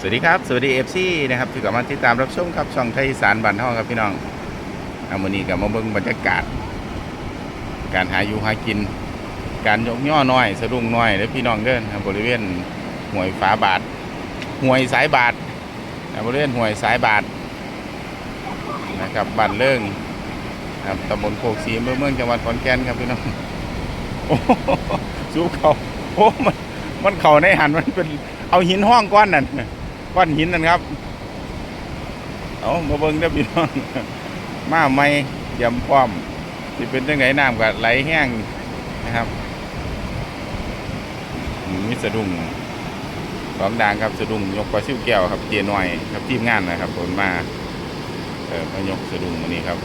สวัสดีครับ สวัสดีเอฟซีนะครับที่กลับมาติดตามรับชมครับช่องไทยสารบันเทาครับพี่น้องเอาวันนี้กับมาเบิ่งบรรยากาศ การหาอยู่หากิน การยกย่อน้อย สะดุ้งน้อยเด้อพี่น้องเด้อครับริเวณห่วยฝาบาทห่วยสายบาทบริเวณห่วยสายบาทนะครับบ้านเลิ่งครับตำบลโคกศรีอำเภอเมืองจังหวัดขอนแก่นครับพี่น้องโอ้โหสู้เขาโอ้มันมันเข่าในหันมันเป็นเอาหินห้องก้อนนั่น ก้อนหินนั่นครับ เอามาเบิ่งได้พี่น้องมาไม่ยำพร้อมที่เป็นจังไงน้ำก็ไหลแห้งนะครับมมีสะดุ้งสองดางครับสะดุ้งยกปลาซิวแก้วครับเจียน้อยครับทีมงานนะครับผมมาเออมายกสะดุ้งมานี่ครับ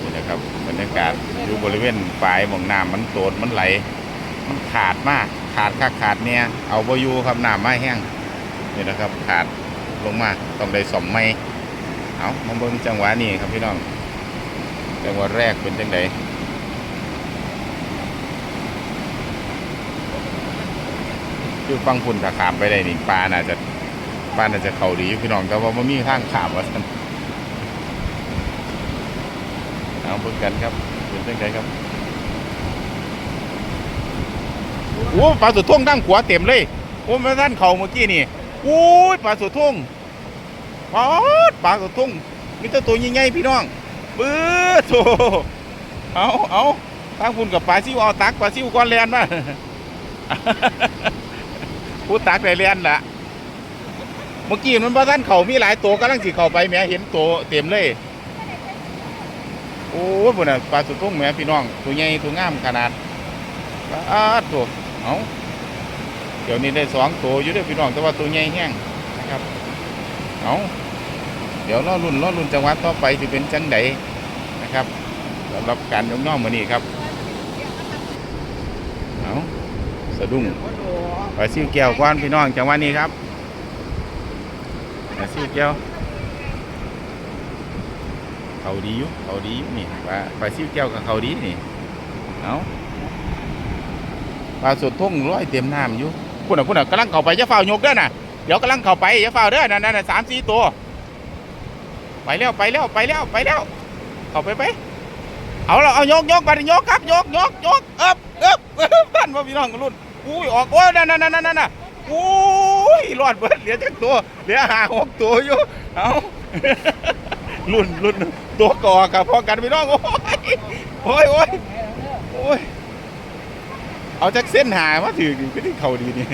นี่นะครับบรรยากาศอยู่บริเวณฝายหมองน้ำมันโตดมันไหล มันขาดมาก ขาดคักขาดเนี่ยเอาบอยู่ครับน้ำไม่แห้ง นี่นะครับขาดลงมาต้องได้สมไม่เอามาเบิ่งจังหวะนี้ครับพี่น้องจังหวะแรกเป็นจังไดคือฟังพุ่นถ้าขามไปได้นี่ปลาน่าจะปลาน่าจะเข้าดีพี่น้องแต่ว่ามันมีทางขามว่าซั่นเอาเบิ่งกันครับเป็นจังไดครับโอ้ปลาสุดท่วงดั้งขวาเต็มเลยโอ้มาท่านเข่าเมื่อกี้นี่ อ้ยปลาสุดทุ่งปลาปลาสุดทุ่งมีแต่ตัวใหญ่ๆพี่น้องปื้อโถเอาเอาตั้งคุณกับปลาซิวเอาตักปลาซิวก้อนแลนมาพูดตักได้แลนละเมื่อกี้มันปลาท่านเขามีหลายตัวกำลังสิเขาไปแม่เห็นตัวเต็มเลยโอ้ยบุญน่ะปลาสุดทุ่งแม่พี่น้องตัวใหญ่ตัวงามขนาดปลาดตัวเอา เดี๋ยวนี้ได้สองตัวอยู่ด้วยพี่น้องแต่ว่าตัวใหญ่แห้งนะครับเอาเดี๋ยวรอรุ่นรอรุ่นจังหวัดต่อไปจะเป็นจังไดนะครับสำหรับการยกน้องมือนี้ครับเอาสะดุ้งปลาซิวแก้วก้อนพี่น้องจังหวัดนี้ครับปลาซิวแก้วเขาดีอยู่เขาดีอยู่นี่ปลาปลาซิวแก้วกับเขาดีนี่เอาปลาสดทุ่งร้อยเต็มน้ำอยู่ พุ่นน่ะพุ่นน่ะกำลังเข้าไปจะเฝ้ายกเด้อน่ะเดี๋ยวกำลังเข้าไปจะเฝ้าเด้อนั่นนั่นน่ะสามสี่ตัว ไปแล้วไปแล้วไปแล้วไปแล้ว เข้าไปไปเอาเราเอายกยกไปยกครับยกยกยกเอ๊บเอ๊บเอ๊บท่านพ่อพี่น้องกันรุ่นอุ้ยออกโอ้ยนั่นนั่นนั่นนั่นน่ะอุ้ยรอดเบิดเหลือจักตัวเหลือห้าหกตัวอยู่เอารุ่นรุ่นตัวก่อกับพอกันพี่น้องโอ้ยโอ้ยโอ้ยโอ้ย เอาจากเส้นหามาถือก็ที่เขาดีนี่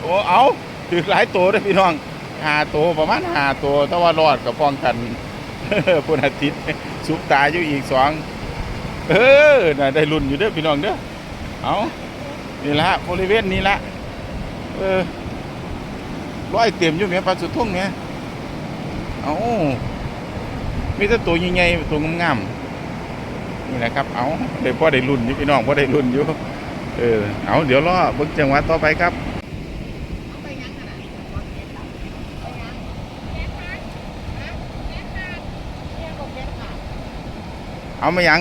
โอ้เอาถือหลายตัวเลยพี่น้องหาตัวประมาณหาตัวแต่ว่ารอดกับป้องกันพุนอาทิตย์สุกตาอยู่อีกสองเออน่ะได้รุ่นอยู่เด้อพี่น้องเด้อเอานี่ละบริเวณนี้ละเออร้อยเต็มอยู่แม่ปลาสุดทุ่งเนี่ยเอามีแต่ตัวใหญ่ๆตัวงามๆนี่แหละครับ เอาเดี๋ยวพ่อได้รุ่นอยู่พี่น้องพ่อได้รุ่นอยู่ เออ เอาเดี๋ยวรอบิ่งจังหวะต่อไปครับเอามายัง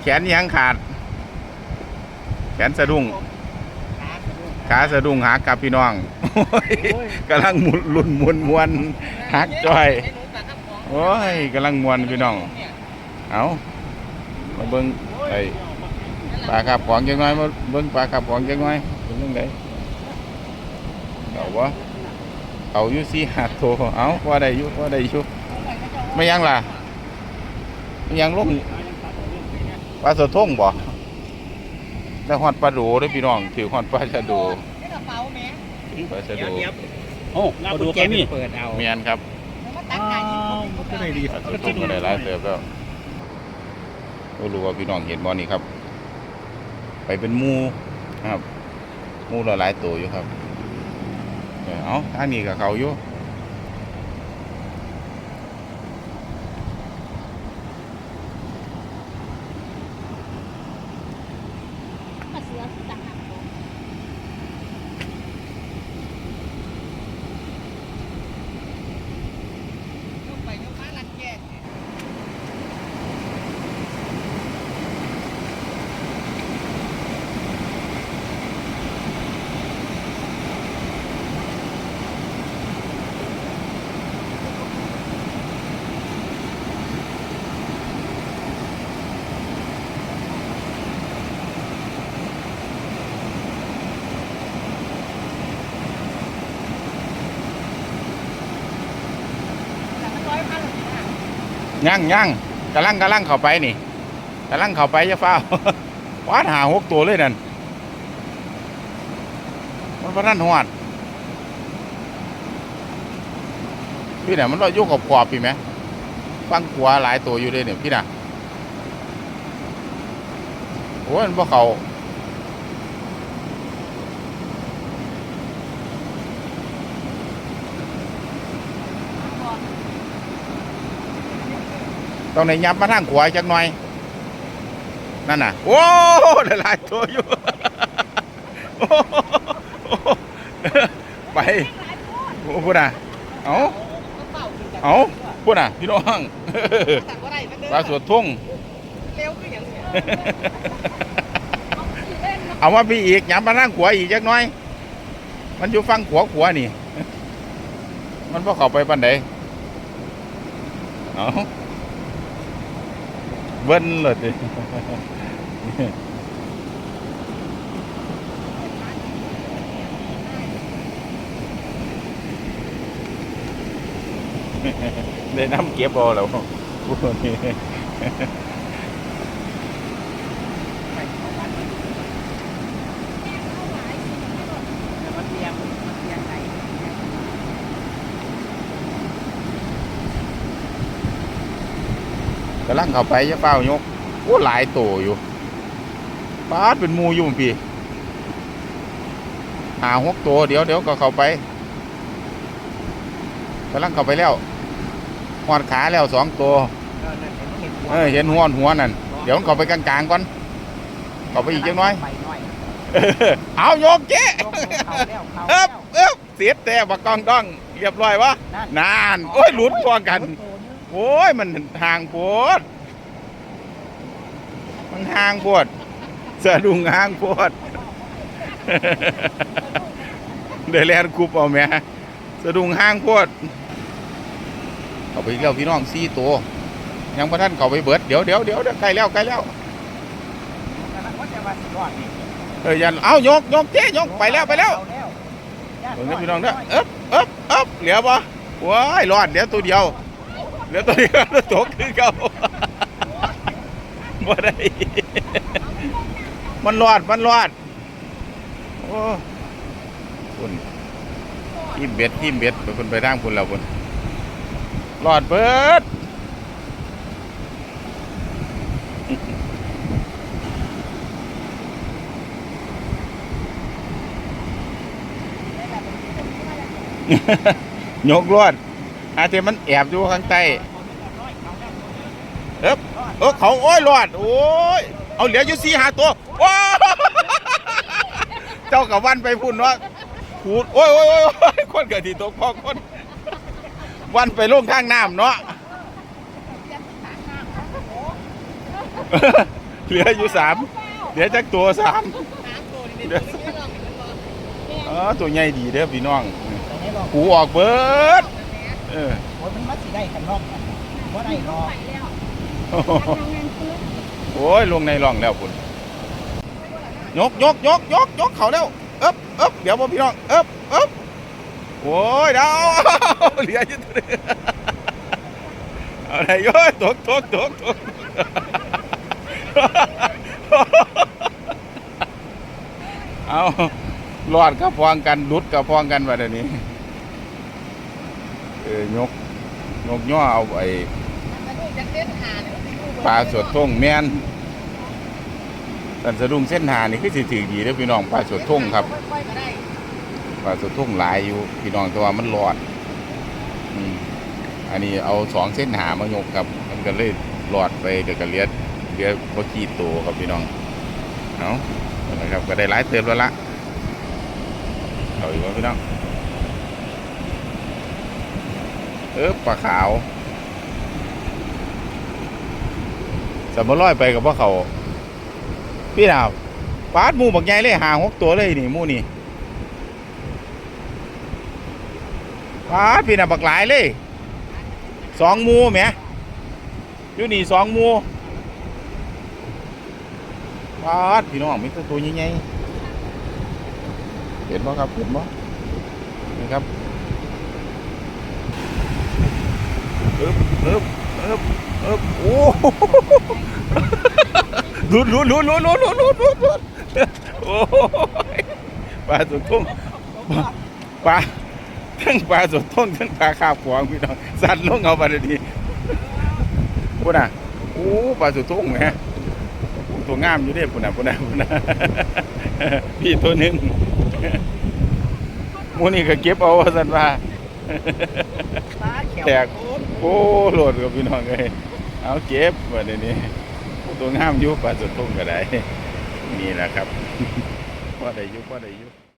แขนยังขาด แขนสะดุ้ง ขาสะดุ้งหักกับพี่น้องกำลังหมุนลุ่นมวนมวนหักจ้อย โอ้ยกำลังมวนพี่น้อง เอา มาเบิ่งไอ้ปลาขับของจังน้อยมาเบิ่งปลาขับของจังน้อยเป็นจังไดเอาวะเอาอยู่สี่ห้าโตวเอาว่าได้อยู่ว่าได้อยู่ไม่ยังล่ะไม่ยังลงปลาสะทงบ่แล้วฮอดปลาโดเด้อพี่น้องถือฮอดปลาชะโดปลาชะโดโอ้เราดูกันนี่เปิดเอาเมียนครับอ้าวมันก็ได้ดีปลาสะทงก็ได้หลายเติบแล้ว ก็รู้ว่าพี่น้องเห็นบ่นี่ครับ ไปเป็นมูนะครับมูละหลายตัวอยู่ครับ เออเอาทานี้กับเขาอยู่ ย่างย่างกำลังกำลังเข้าไปนี่กำลังเข้าไปจะเฝ้าวาดหาหกตัวเลยนั่นมันพนันหอดพี่น่ะมันรอยยุกกับกรอบพี่ไหมฟังขัวหลายตัวอยู่เลยเนี่ยพี่น่ะโอ้ยมันพวกเขา ต้องในยับมาทางขวาจักหน่อย นั่นน่ะ โอ้หลายๆตัวอยู่โอ้ไปโอ้พูดน่ะ เอาเอาพูดน่ะ พี่น้องปลาสวดทุ่งเร็วคืออย่างเนี้ยเอามาพี่อีกย้ำมานั่งขวาอีกจักหน่อย มันอยู่ฟังขวาขวานี่ มันพอเข้าไปปันใดเอา เบิ้ลเลยดิได้น้ำเก็บเอาแล้วพวกนี้เตียงมันเตียงไหน กำลังเข้าไปจะเป้ายกโอ้หลายตัวอยู่ปาดเป็นหมูอยู่พี่หาหกตัวเดี๋ยวเดี๋ยวก็เข้าไปกำลังเข้าไปแล้วหอดขาแล้วสองตัวเออนั่นเห็นมันเห็นหัวเออเห็นหัวหัวนั่นเดี๋ยวมันเข้าไปกลางๆก่อนเข้าไปอีกจังน้อยไปหน่อยเอาโยกเจ๊ยกเขาแล้วเขาเอ๊แล้บวเอ๊บเสียแต่บักกองต้องเรียบร้อยวะนั่นนานโอ้ยหลุดพอกัน โอ้ย มันห่างโพดมันห่างโพดสะดุ้งห่างโพดเดยวแลนกรุบเอาแหม่สะดุ้งห่างโพดเอาไปอีกแล้วพี่น้องสี่ตัวยังพระท่านเขาไปเบิดเดี๋ยวเดี๋ยวเดี๋ยวเดี๋ยวใกล้แล้วใกล้แล้วว่าจะว่าสิรอดนี่เออยันเอายกยกเจ๊ยกไปแล้วไปแล้วเอาแล้วเบิ่งนะพี่น้องเด้อเอ๊บเอ๊บเอ๊บเหลือปะว้ายรอดเดี๋ยวตัวเดียว เหลือตัวเดียวตกคือเก่าบ่ได้ มันรอด มันรอด โอ้คุณทีมเบ็ดทีมเบ็ดไปคนไปทางคุณเราคุณรอดเบิดยกรอด อาเทมันแอบอยู่ข้างใต้เอ๊บเออเขาโอ้ยรอด โอ้ย เอาเหลืออยู่สี่หาตัวว้าวเจ้ากับวันไปพุ่นว่าขูดโอ้ยโอ้ยโอ้ยโอ้ยคนเกิดที่ตกพอคนวันไปลงข้างน้ำเนาะเหลืออยู่สามเหลือจักตัวสามเหลืออ๋อตัวใหญ่ดีเด้อพี่น้องตรงนี้บอกหูออกเบิด เออโอ้ยมันมัดสิได้กันรอบว่าได้รอบโอ้ยลงในร่องแล้วคุณยกยกยกยกยกเขาแล้วเอ๊บเอ๊บเดี๋ยวพ่อพี่น้องเอ๊บเอ๊บโอ้ยเดาเหลืออยู่ตัวเดียวเอาไหนโย้ยตกตกตกตกเอารอดกับพองกันดุดกับพองกันว่าเดี๋ยวนี้เออยกยกย่อเอาไอ้ปลาสดทงแม่นสันสะดุ้งเส้นหานี่คือสิถือดีเด้อพี่น้องปลาสดทงครับปลาสดทงหลายอยู่พี่น้องแต่ว่ามันรอดอืมอันนี้เอาสองเส้นหามายกครับ มันก็เลยรอดไปเดี๋ยวก็เลียดเลียดพอขีดตัวครับพี่น้องเอาเอาละครับก็ได้หลายเติมแล้วละเอาอีกว่าพี่น้อง เออปลาขาวสมมร้อยไปกับว่าเขาพี่ดาวปาดมูบักใหญ่เลยหาหกตัวเลยนี่มูนี่ปาดพี่น่ะบักหลายเลยสองมูแหมอยู่นี่สองมูปาดพี่น้องมีต่ตัวใหญ่ๆเห็นบ่ครับเห็นบ่นี่ครับ อึบอึบอึบเออโอ้หลุดหลุดหลุดหลุดหลุดหลุดหลุดหลุดหลุดโอ้ยปลาสุดทุ่งปลาทั้งปลาสุดทุ่งทั้งปลาคาบขวางพี่น้องสัตว์ลงเอาไปเลยดีพูดน่ะโอ้ปลาสุดทุ่งแหมตัวงามอยู่เด้พูดน่ะพูดน่ะพูดน่ะพี่ตัวหนึงหมูนี่ก็เก็บเอาว่าสันว่าตาเขียวแตก โอ้โหลดกับพี่น้องเลยเอาเก็บมาเดี๋ยวนี้ตัวงามยุปลาสุดทุ่งก็ได้นี่แหละครับว่าได้ยุว่าได้ยุ